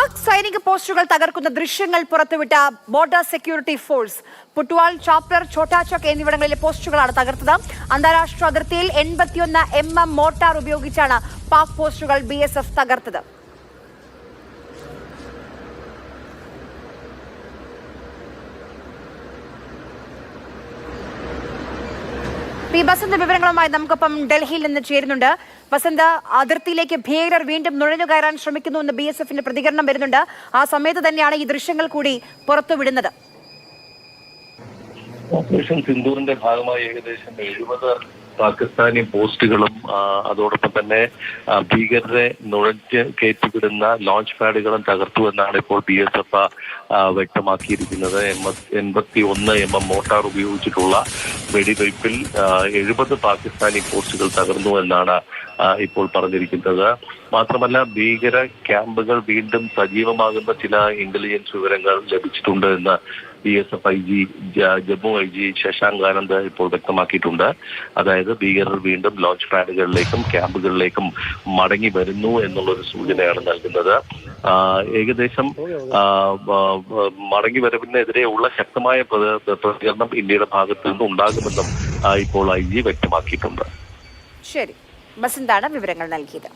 പാക് സൈനിക പോസ്റ്റുകൾ തകർക്കുന്ന ദൃശ്യങ്ങൾ പുറത്തുവിട്ട border security force. Puttuwal Chaplar Chhotachak എന്നിവിടങ്ങളിലെ പോസ്റ്റുകളാണ് തകർത്തത്. അന്താരാഷ്ട്ര അതിർത്തിയിൽ എൺപത്തിയൊന്ന് എം എം മോർട്ടാർ ഉപയോഗിച്ചാണ് പാക് പോസ്റ്റുകൾ ബി തകർത്തത്. പി ബസന്ത് വിവരങ്ങളുമായി നമുക്കൊപ്പം ഡൽഹിയിൽ നിന്ന് ചേരുന്നുണ്ട്. വസന്ത അതിർത്തിയിലേക്ക് ഭീകരർ വീണ്ടും നുഴഞ്ഞു കയറാൻ ശ്രമിക്കുന്നു എന്ന് ബി പ്രതികരണം വരുന്നുണ്ട്. ആ സമയത്ത് തന്നെയാണ് ഈ ദൃശ്യങ്ങൾ കൂടി പുറത്തുവിടുന്നത്. ഓപ്പറേഷൻ സിന്ദൂറിന്റെ ഭാഗമായി ഏകദേശം എഴുപത് പാകിസ്ഥാനി പോസ്റ്റുകളും അതോടൊപ്പം തന്നെ ഭീകരരെ നുഴഞ്ഞ് കയറ്റിവിടുന്ന ലോഞ്ച് പാഡുകളും തകർത്തു എന്നാണ് ഇപ്പോൾ ബി എസ് എഫ് വ്യക്തമാക്കിയിരിക്കുന്നത്. എൺപത്തി ഒന്ന് എം എം മോട്ടാർ ഉപയോഗിച്ചിട്ടുള്ള വെടിവയ്പിൽ എഴുപത് പാകിസ്ഥാനി പോസ്റ്റുകൾ തകർന്നു എന്നാണ് ഇപ്പോൾ പറഞ്ഞിരിക്കുന്നത്. മാത്രമല്ല ഭീകര ക്യാമ്പുകൾ വീണ്ടും സജീവമാകുന്ന ചില ഇന്റലിജൻസ് വിവരങ്ങൾ ലഭിച്ചിട്ടുണ്ട് എന്ന് B S F I G Jammu I G Shashank Anand ഇപ്പോൾ വ്യക്തമാക്കിയിട്ടുണ്ട്. അതായത് ഭീകരർ വീണ്ടും ലോഞ്ച് പാഡുകളിലേക്കും ക്യാമ്പുകളിലേക്കും മടങ്ങി വരുന്നു എന്നുള്ളൊരു സൂചനയാണ് നൽകുന്നത്. ഏകദേശം മടങ്ങി വരവിനെതിരെയുള്ള ശക്തമായ പ്ര- പ്രതികരണം ഇന്ത്യയുടെ ഭാഗത്തു നിന്ന് ഉണ്ടാകുമെന്നും ഇപ്പോൾ ഐ ജി വ്യക്തമാക്കിയിട്ടുണ്ട്. ശരി. വിവരങ്ങൾ നൽകിയത്?